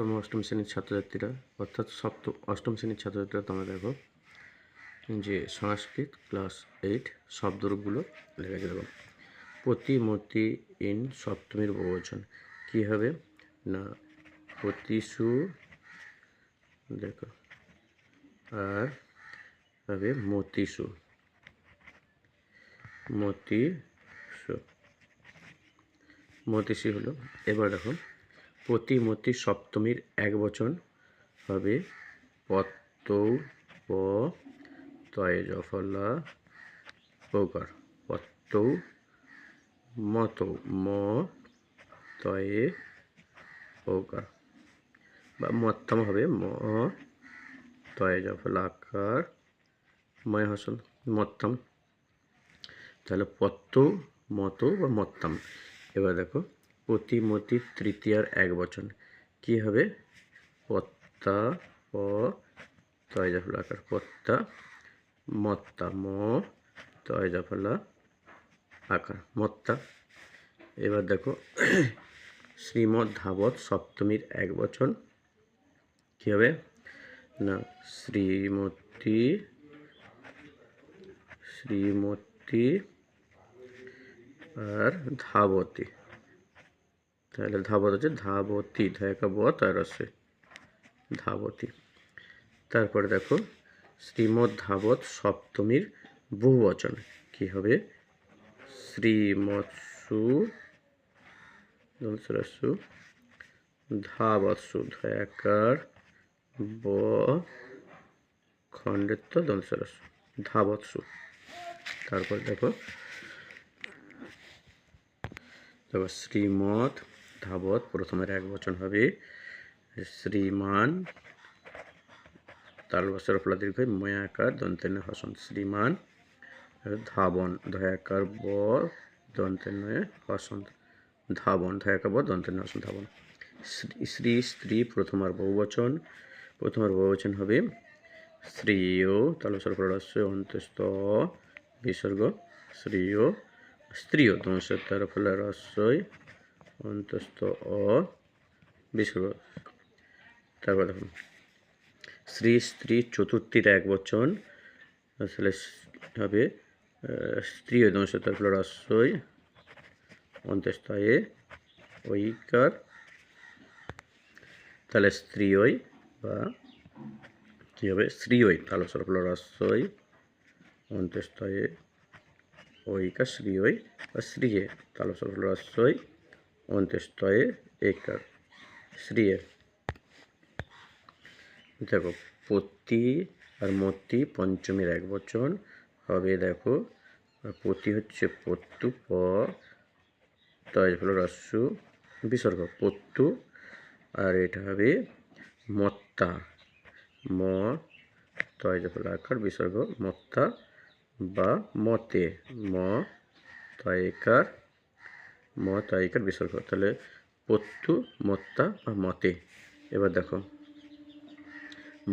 সপ্তম অষ্টম শ্রেণির ছাত্রছাত্রীরা, অর্থাৎ সপ্তম, অষ্টম শ্রেণির ছাত্রছাত্রীরা তোমরা দেখো, যে সংস্কৃত ক্লাস এইট শব্দরূপগুলো লেখা দেখো। প্রতিমূর্তি ইন সপ্তমীর বহুবচন। কী হবে? না প্রতিশু দেখো, আর হবে মতিশু মতিশু মতিশি হলো, এবার দেখো প্রতিমতি সপ্তমীর এক বচন হবে। পত্তৌ প তয় জফলা পৌকার পত্তৌ মত ম তয়ে পৌকার বা মত্তম হবে ম তয়ে জফলাকার ময় হাসন মত্তম। তাহলে পত্ত মত বা মত্তম। এবার দেখো প্রতিমতি তৃতীয়ার এক বচন। কি হবে? পত্তা, প তয় জাফলা আকার। পত্তা, মত্তা, ম তয় জাফলা আকার। মত্তা। এবার দেখো শ্রীমৎ ধাবত সপ্তমীর এক বচন। কি হবে? না, শ্রীমতী শ্রীমতী আর ধাবতী। তাহলে ধাবত হচ্ছে ধাবতী ধায়কা ব তার আছে ধাবতী। তারপরে দেখো শ্রীমৎ ধাবত সপ্তমীর বহুবচন। কি হবে? শ্রীমৎসু দলসরাসু ধাবৎসু ধায়াকার ব খণ্ডেত্ব দলসরাসু ধাবৎসু তারপর দেখো, তারপর শ্রীমৎ ধাবত প্রথমের এক বচন হবে, শ্রীমান তাল বছর ফলা দীর্ঘ, ময়াকার দন্তেন হসন, শ্রীমান, ধাবন ধয়াকার ব দন্তেন হসন, ধাবন ধয়াকার ব দন্তেন হসন, ধাবন। শ্রী স্ত্রী প্রথমার বহুবচন প্রথমার বহুবচন হবে, শ্রীয় তাল বছর ফলা অন্তস্থ, বিসর্গ, শ্রীয়, স্ত্রীয় দংশের তার ফলে রস্যই অন্তস্থ অ বিসর্গ তারপর দেখুন। শ্রী স্ত্রী চতুর্থীর এক বচন। আসলে হবে স্ত্রী দংশের তার ফলে রস্যই অন্তস্থয়ে ঐকার। তাহলে স্ত্রীয় বা কী হবে স্ত্রীয় তাহলে সরফল রস্যই অন্তস্থয়ে ঐকা শ্রীয় বা শ্রীয়ে তাহলে সরফল রস্যই অন্তস্থয়ে একার শ্রীয়ে দেখো, পতি আর মতি পঞ্চমীর এক বচন। হবে দেখো, পতি হচ্ছে পত্তু, প তয় হলো রস্যু, বিসর্গ, পত্তু। আর এটা হবে মত্তা, ম তয় হলো আকার, বিসর্গ, মত্তা বা মতে, ম তয়কার ম তয়কার বিসর্গ তাহলে পত্তু, মত্তা বা মতে। এবার দেখো।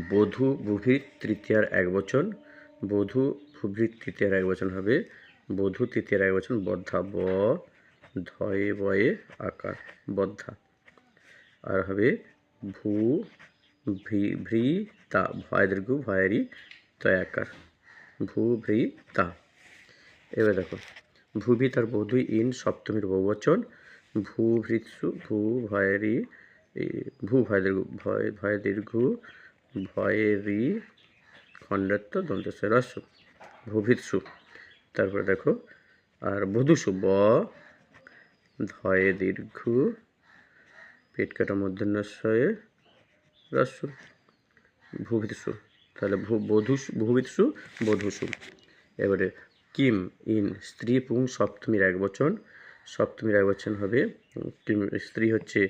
বধূ, বুভি তৃতীয়ার এক বচন। বধূ ভুভৃ তৃতীয়ার এক বচন হবে। বধূ তৃতীয়ার এক বচন বদ্ধা, ব, ধয়ে, বয়ে, আকার, বদ্ধা। আর হবে ভূ, ভি, ভ্রি, তা, ভয় দীর্ঘ, ভয়েরই তয়াকার ভূ, ভ্রি, তা। এবার দেখো। ভূভি তার বধূ ইন সপ্তমীর বহুবচন। ভূ ভৃৎসু ভূ ভয়েরই ভূ ভয় দীর্ঘ ভয় ভয় দীর্ঘ ভয়েরই খণ্ডত্ব, দন্তেশ্বর রস্য ভূভিৎসু। তারপরে দেখো, আর বধূসু, ব ধয়ে দীর্ঘ পেট কাটা মধ্যাহ্নশয়ে রস্য ভূভিৎসু। তাহলে ভূ, বধূসু, ভূভিৎসু, বধূসু। এবারে কিম ইন স্ত্রী পুং সপ্তমীর এক বচন। সপ্তমীর এক বচন হবে, কিম, স্ত্রী হচ্ছে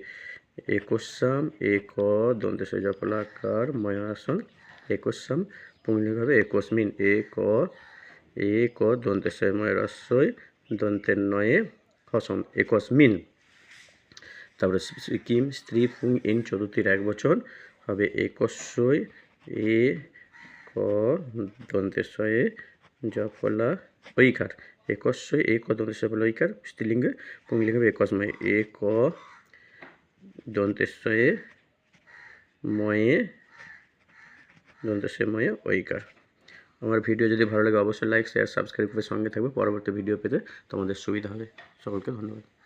একস্যাম, এক দন্তেশ জফলাকার ময়াসন একস্যাম, পুংলিঙ্গ হবে একস্মিন, এক এক দন্তেশ্বর ময় রস্যই দন্তের নয়ে হসন একস্মিন। তারপরে কিম, স্ত্রী পুং ইন চতুর্থীর এক বচন হবে, একস্যই, এ, ক দন্তেশ্বয়ে জফলা ঐকার। একস্যই এক দন্তেশ্বর ঐকার, স্ত্রীলিঙ্গে, পুংলিঙ্গে একস্ময় এক দন্তেশ্বয়ে ময়ে দন্তেসে ময়ে ঐকার। আমার ভিডিও যদি ভালো লাগে, অবশ্যই লাইক শেয়ার সাবস্ক্রাইব করে সঙ্গে থাকবে। পরবর্তী ভিডিও পেতে তোমাদের সুবিধা হবে সকলকে ধন্যবাদ।